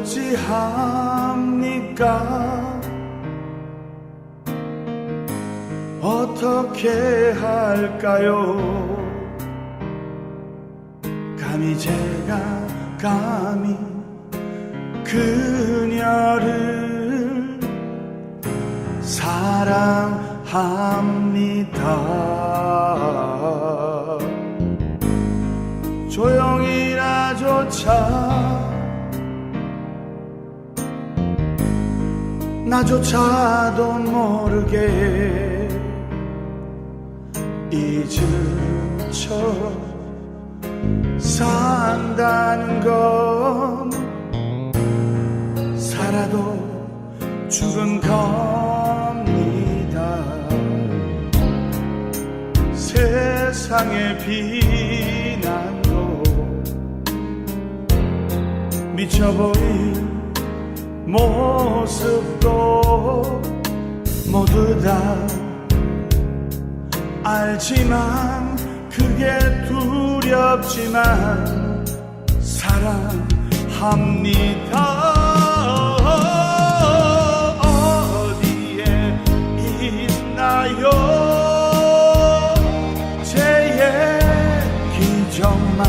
어찌합니까? 어떻게 할까요? 감히 제가 감히 그녀를 사랑합니다. 조용히라조차 나조차도 모르게 잊은 척 산다는 건 살아도 죽은 겁니다. 세상의 비난도 미쳐버린 모습도 모두 다 알지만 그게 두렵지만 사랑합니다. 어디에 있나요? 제 얘기 정말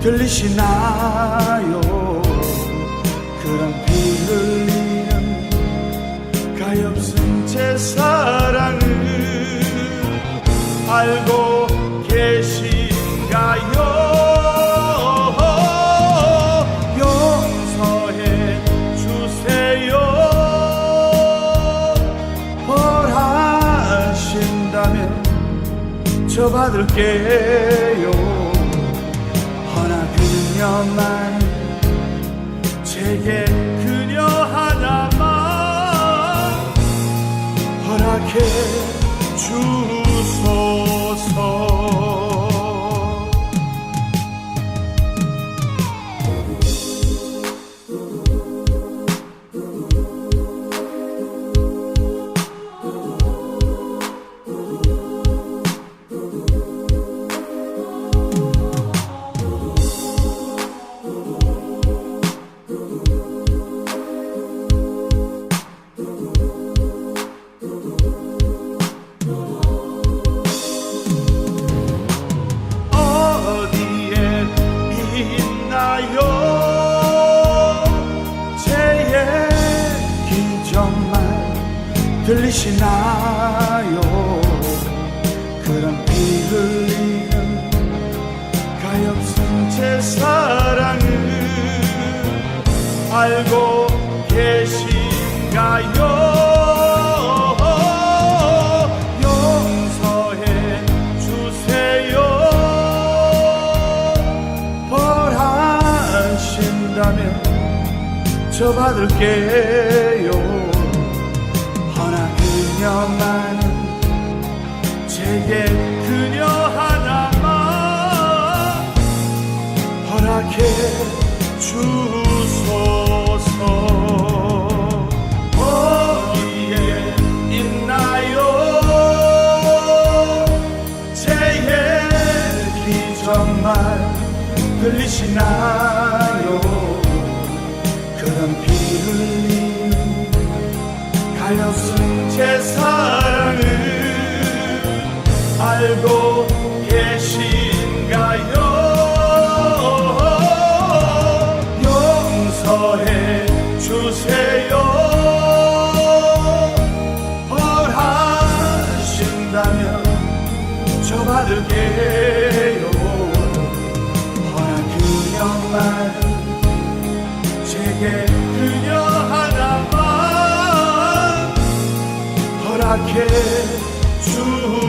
들리시나요 제 사랑을 알고 계신가요? 용서해 주세요. 벌하신다면 저 받을게요. 허나 그녀만 제게 들리시나요? 그런 피 흘리는 가엾은 제 사랑을 알고 계신가요? 용서해 주세요. 벌하신다면 저 받을게 그녀만은 제게 그녀 하나만 허락해 주소서. 어디에 있나요? 제 얘기 정말 들리시나요? 그런 피 흘리는 가엾은 제 사랑을 알고 계신가요? 용서해 주세요. 벌하신다면 저 받을게요. 허나 그녀만 허락해 주소서.